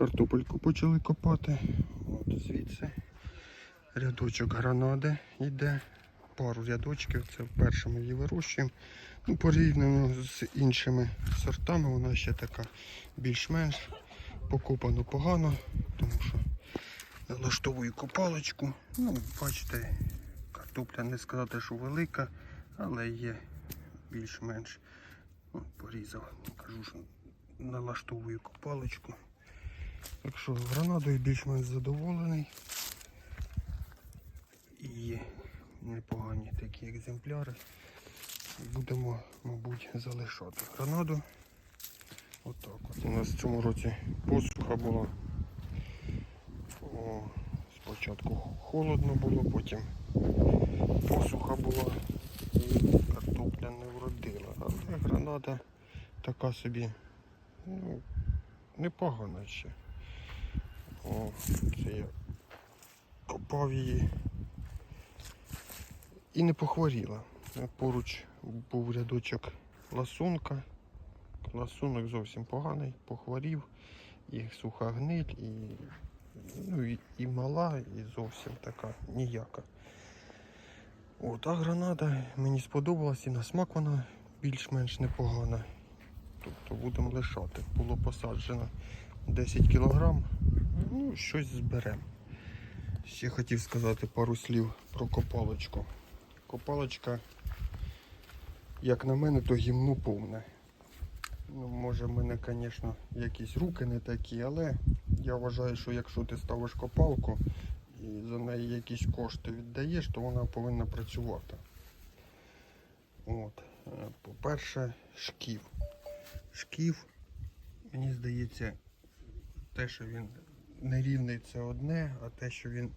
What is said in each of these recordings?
Картопельку почали копати. От звідси. Рядочок гранади йде. Пару рядочків. Це вперше ми її вирощуємо. Ну, порівняно з іншими сортами, вона ще така більш-менш покопано погано, тому що налаштовую копалочку. Ну, бачите, картопля не сказати, що велика, але є більш-менш. Порізав. Кажу, що налаштовую копалочку. Так що гранадою більш-менш задоволений. І непогані такі екземпляри. Будемо, мабуть, залишати гранаду. Отак от. У нас в цьому році посуха була. О, спочатку холодно було, потім посуха була і картопля не вродила. Але гранада така собі ну, непогана ще. О, це я копав її і не похворіла. Поруч був рядочок ласунка. Ласунок зовсім поганий, похворів, і суха гниль, і, ну, і, і мала, і зовсім така ніяка. От, а гранада мені сподобалась і на смак вона більш-менш непогана. Тобто будемо лишати. Було посаджено 10 кг, ну, щось зберемо. Ще хотів сказати пару слів про копалочку. Копалочка, як на мене, то гімну повне. Ну, може, в мене, звісно, якісь руки не такі, але я вважаю, що якщо ти ставиш копалку і за неї якісь кошти віддаєш, то вона повинна працювати. От. е, По-перше, шків. Шків, мені здається, те, що він нерівний, це одне, а те, що він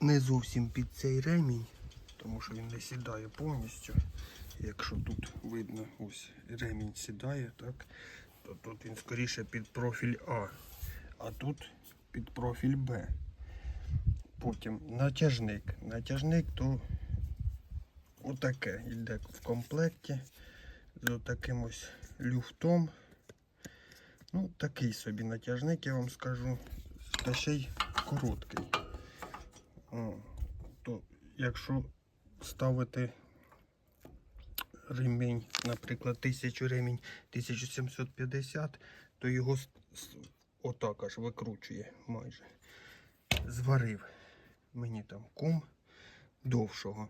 не зовсім під цей ремінь, тому що він не сідає повністю. Якщо тут видно, ось ремінь сідає, так, то тут він скоріше під профіль А, а тут під профіль Б. Потім натяжник. Натяжник то отаке йде в комплекті з отаким ось люфтом. Ну, такий собі натяжник, я вам скажу, та ще й короткий. То якщо ставити ремінь, наприклад, 1000 ремінь 1750, то його отак аж викручує майже. Зварив мені там кум довшого.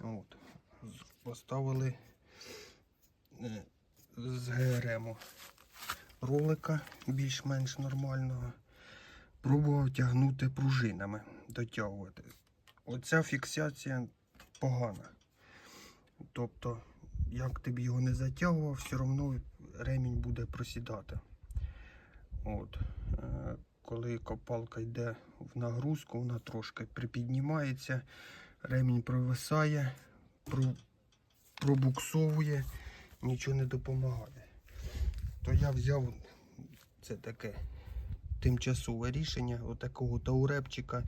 От. Поставили е, з ГРМу ролика більш-менш нормального. Пробував тягнути пружинами, дотягувати. Оця фіксація погана. Тобто, як ти б його не затягував, все одно ремінь буде просідати. От. Е, Коли копалка йде в нагрузку, вона трошки припіднімається, ремінь провисає, пробуксовує, нічого не допомагає. То я взяв це таке тимчасове рішення, отакого таурепчика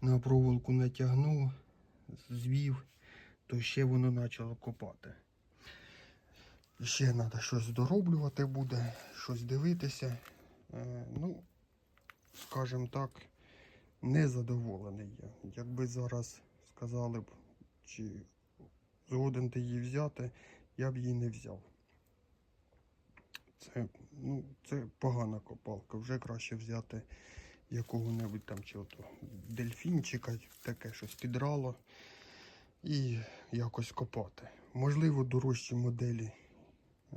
на проволоку натягнув, звів то ще воно почало копати. Ще треба щось дороблювати буде, щось дивитися. Е, ну, скажімо так, незадоволений я. Якби зараз сказали б, чи згоден ти її взяти, я б її не взяв. Це, ну, це погана копалка. Вже краще взяти якого-небудь там чи ото дельфінчика, таке щось підрало і якось копати. Можливо, дорожчі моделі е,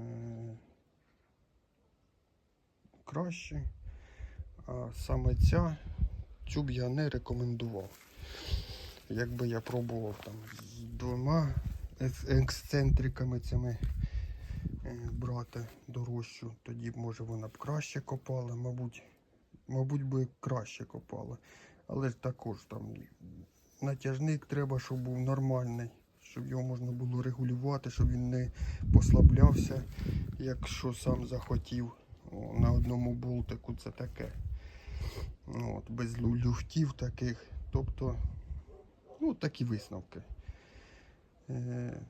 краще. А саме ця, цю б я не рекомендував. Якби я пробував там з двома ексцентриками цими брати дорожчу, тоді може вона б краще копала, мабуть, мабуть би краще копала. Але також там натяжник треба, щоб був нормальний, щоб його можна було регулювати, щоб він не послаблявся, якщо сам захотів. О, на одному болтику це таке. Ну, От, без лю- люфтів таких. Тобто, ну, такі висновки. Е,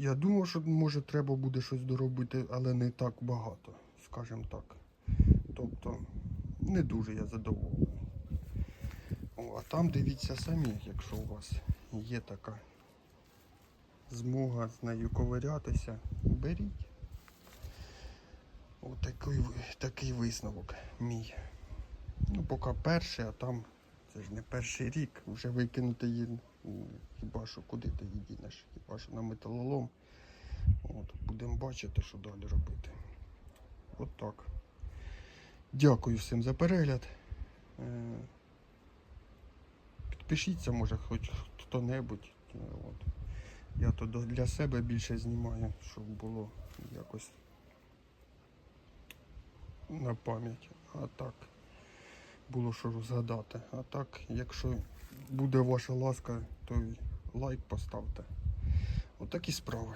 Я думав, що може треба буде щось доробити, але не так багато, скажімо так. Тобто, не дуже я задоволений. О, а там дивіться самі, якщо у вас є така змога з нею ковирятися, беріть. Отакий такий висновок мій. Ну, поки перший, а там це ж не перший рік. Вже викинути її, хіба що куди ти її хіба що на металолом. От, будемо бачити, що далі робити. От так. Дякую всім за перегляд. Е, Підпишіться, може, хоч хто-небудь. Я то для себе більше знімаю, щоб було якось на пам'ять. А так було що згадати. А так, якщо буде ваша ласка, то лайк поставте. Отакі справи.